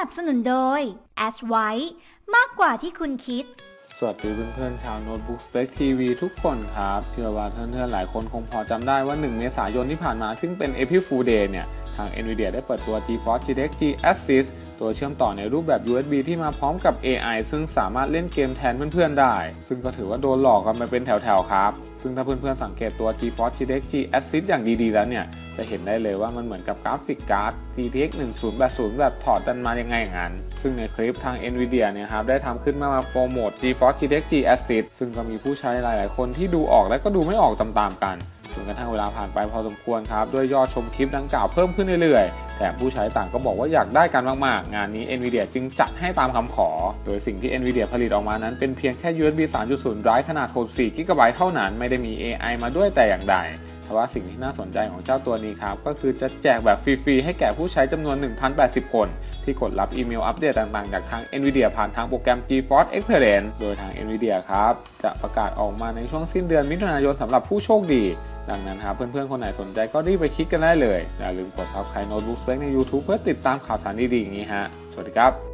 นับสนุนโดย a s w i มากกว่าที่คุณคิด สวัสดีเพื่อนๆชาวโน้ตบุ๊ก Spec TV ทุกคนครับ เชื่อว่าเพื่อนๆหลายคนคงพอจำได้ว่า 1 เมษายนที่ผ่านมา ซึ่งเป็น April Fool Day เนี่ย ทาง Nvidia ได้เปิดตัว GeForce GTX G Assist ตัวเชื่อมต่อในรูปแบบ USB ที่มาพร้อมกับ AI ซึ่งสามารถเล่นเกมแทนเพื่อนๆได้ ซึ่งก็ถือว่าโดนหลอกกันไปเป็นแถวๆครับ ซึ่งถ้าเพื่อนๆสังเกตตัว GeForce GTX G Assist อย่างดีๆแล้วเนี่ย จะเห็นได้เลยว่ามันเหมือนกับกราฟิกการ์ด GTX 1080 แบบถอดกันมายังไงอย่างนั้น ซึ่งในคลิปทาง Nvidia เนี่ยครับได้ทำขึ้นมามาโปรโมท GeForce GTX G Assist ซึ่งก็มีผู้ใช้หลาย ๆ คนที่ดูออกและก็ดูไม่ออกตามๆกันจนกระทั่งเวลาผ่านไปพอสมควรครับ ด้วยยอดชมคลิปดังกล่าวเพิ่มขึ้นเรื่อยๆแต่ผู้ใช้ต่างก็บอกว่าอยากได้กันมากๆ งานนี้ Nvidia จึงจัดให้ตามคำขอ โดยสิ่งที่ Nvidia ผลิตออกมานั้นเป็นเพียงแค่ USB 3.0 drive ขนาด64 GB เท่านั้น ไม่ได้มี AI มาด้วยแต่อย่างใด แต่ว่าสิ่งที่น่าสนใจของเจ้าตัวนี้ครับ ก็คือจะแจกแบบฟรีๆ ให้แก่ผู้ใช้จำนวน 1,080 คน ที่กดรับอีเมลอัปเดตต่างๆ จากทาง NVIDIA ผ่านทางโปรแกรม GeForce Experience โดยทาง NVIDIA ครับ จะประกาศออกมาในช่วงสิ้นเดือนมิถุนายนสำหรับผู้โชคดี ดังนั้นครับ เพื่อนๆ คนไหนสนใจก็รีบไปคลิกกันได้เลย อย่าลืมกด Subscribe Notebook Spec ใน YouTube เพื่อติดตามข่าวสารดีๆอย่างนี้ฮะ สวัสดีครับ